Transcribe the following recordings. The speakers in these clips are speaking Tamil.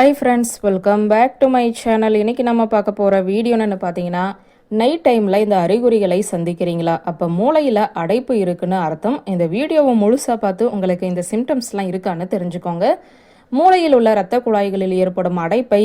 Hi friends welcome back to my channel இன்னைக்கு நம்ம பார்க்க போகிற வீடியோன்னு பார்த்தீங்கன்னா நைட் டைமில் இந்த அறிகுறிகளை சந்திக்கிறீங்களா? அப்போ மூளையில் அடைப்பு இருக்குன்னு அர்த்தம். இந்த வீடியோவை முழுசாக பார்த்து உங்களுக்கு இந்த சிம்டம்ஸ்லாம் இருக்கான்னு தெரிஞ்சுக்கோங்க. மூளையில் உள்ள இரத்த குழாய்களில் ஏற்படும் அடைப்பை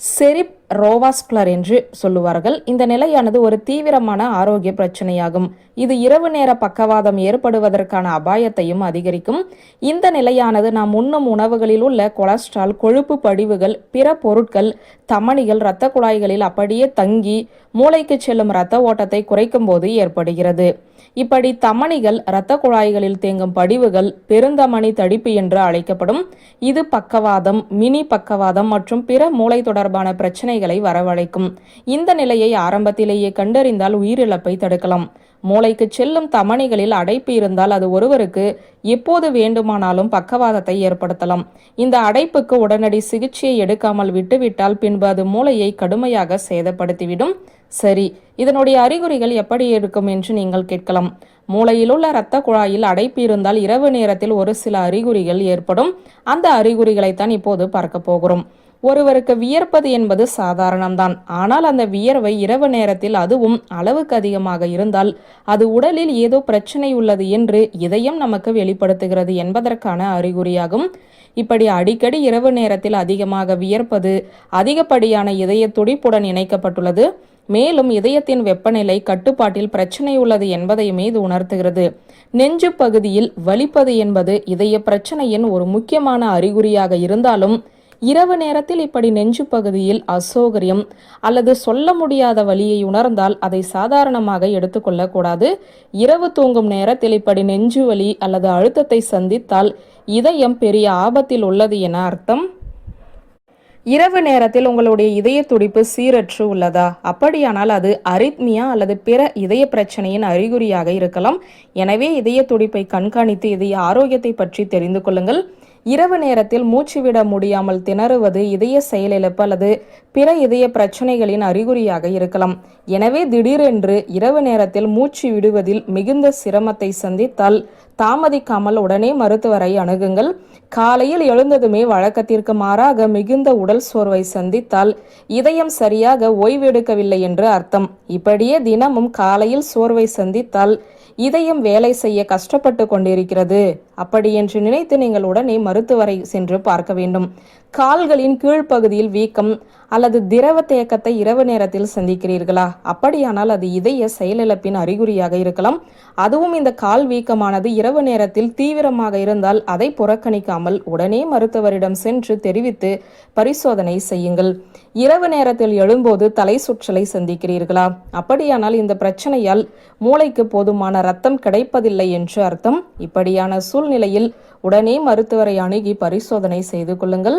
செரிப் ரோவாஸ்குலர் என்று சொல்லுவார்கள். இந்த நிலையானது ஒரு தீவிரமான ஆரோக்கிய பிரச்சனையாகும். இது இரவு நேர பக்கவாதம் ஏற்படுவதற்கான அபாயத்தையும் அதிகரிக்கும். இந்த நிலையானது நாம் உண்ணும் உணவுகளில் உள்ள கொலஸ்ட்ரால் கொழுப்பு படிவுகள் பிற பொருட்கள் தமனிகள் இரத்த குழாய்களில் அப்படியே தங்கி மூளைக்கு செல்லும் இரத்த ஓட்டத்தை குறைக்கும் போது ஏற்படுகிறது. இப்படி தமனிகள் இரத்த குழாய்களில் தேங்கும் படிவுகள் பெருந்தமணி தடிப்பு என்று அழைக்கப்படும். இது பக்கவாதம் மினி பக்கவாதம் மற்றும் பிற மூளை தொடர்பான பிரச்சனைகளை வரவழைக்கும். இந்த நிலையை ஆரம்பத்திலேயே கண்டறிந்தால் உயிரிழப்பை தடுக்கலாம். மூளைக்கு செல்லும் தமணிகளில் அடைப்பு இருந்தால் அது ஒருவருக்கு எப்போது வேண்டுமானாலும் பக்கவாதத்தை ஏற்படுத்தலாம். இந்த அடைப்புக்கு உடனடி சிகிச்சையை எடுக்காமல் விட்டுவிட்டால் பின்பு அது மூளையை கடுமையாக சேதப்படுத்திவிடும். சரி இதனுடைய அறிகுறிகள் எப்படி இருக்கும் என்று நீங்கள் கேட்கலாம். மூளையில் உள்ள இரத்த குழாயில் அடைப்பு இருந்தால் இரவு நேரத்தில் ஒரு சில அறிகுறிகள் ஏற்படும். அந்த அறிகுறிகளைத்தான் இப்போது பார்க்க போகிறோம். ஒருவருக்கு வியர்ப்பது என்பது சாதாரணம்தான். ஆனால் அந்த வியர்வை இரவு நேரத்தில் அதுவும் அளவுக்கு அதிகமாக இருந்தால் அது உடலில் ஏதோ பிரச்சனை உள்ளது என்று இதயம் நமக்கு வெளிப்படுத்துகிறது என்பதற்கான அறிகுறியாகும். இப்படி அடிக்கடி இரவு நேரத்தில் அதிகமாக வியர்ப்பது அதிகப்படியான இதய துடிப்புடன் இணைக்கப்பட்டுள்ளது. மேலும் இதயத்தின் வெப்பநிலை கட்டுப்பாட்டில் பிரச்சனை உள்ளது என்பதையுமே இது உணர்த்துகிறது. நெஞ்சு பகுதியில் வலிப்பது என்பது இதய பிரச்சனையின் ஒரு முக்கியமான அறிகுறியாக இருந்தாலும் இரவு நேரத்தில் இப்படி நெஞ்சு பகுதியில் அசௌகரியம் அல்லது சொல்ல முடியாத வலியை உணர்ந்தால் அதை சாதாரணமாக எடுத்துக்கொள்ளக்கூடாது இரவு தூங்கும் நேரத்தில் இப்படி நெஞ்சு வலி அல்லது அழுத்தத்தை சந்தித்தால் இதயம் பெரிய ஆபத்தில் உள்ளது என அர்த்தம்? இரவு நேரத்தில் உங்களுடைய இதய துடிப்பு சீரற்று உள்ளதா? அப்படியானால் அது அரித்மியா அல்லது பிற இதய பிரச்சனையின் அறிகுறியாக இருக்கலாம். எனவே இதய துடிப்பை கண்காணித்து இதய ஆரோக்கியத்தை பற்றி தெரிந்து கொள்ளுங்கள். இரவு நேரத்தில் மூச்சு விட முடியாமல் திணறுவது இதய செயலிழப்பு அல்லது பிற இதய பிரச்சனைகளின் அறிகுறியாக இருக்கலாம். எனவே திடீரென்று இரவு நேரத்தில் மூச்சு விடுவதில் மிகுந்த சிரமத்தை சந்தித்தால் தாமதிக்காமல் உடனே மருத்துவரை அணுகுங்கள். காலையில் எழுந்ததுமே வழக்கத்திற்கு மாறாக மிகுந்த உடல் சோர்வை சந்தித்தால் இதயம் சரியாக ஓய்வெடுக்கவில்லை என்று அர்த்தம். இப்படியே தினமும் காலையில் சோர்வை சந்தித்தால் இதயம் வேலை செய்ய கஷ்டப்பட்டு கொண்டிருக்கிறது. அப்படி என்று நினைத்து நீங்கள் உடனே மருத்துவரை சென்று பார்க்க வேண்டும். கால்களின் கீழ்ப்பகுதியில் வீக்கம் அல்லது திரவ தேக்கத்தை இரவு நேரத்தில் சந்திக்கிறீர்களா? அப்படியானால் அது இதய செயலிழப்பின் அறிகுறியாக இருக்கலாம். அதுவும் இந்த கால் வீக்கமானது இரவு நேரத்தில் தீவிரமாக இருந்தால் அதை புறக்கணிக்காமல் உடனே மருத்துவரிடம் சென்று தெரிவித்து பரிசோதனை செய்யுங்கள். இரவு நேரத்தில் எழும்போது தலை சுற்றலை சந்திக்கிறீர்களா? அப்படியானால் இந்த பிரச்சனையால் மூளைக்கு போதுமான ரத்தம் கிடைப்பதில்லை என்று அர்த்தம். இப்படியான சூழ்நிலையில் உடனே மருத்துவரை அணுகி பரிசோதனை செய்து கொள்ளுங்கள்.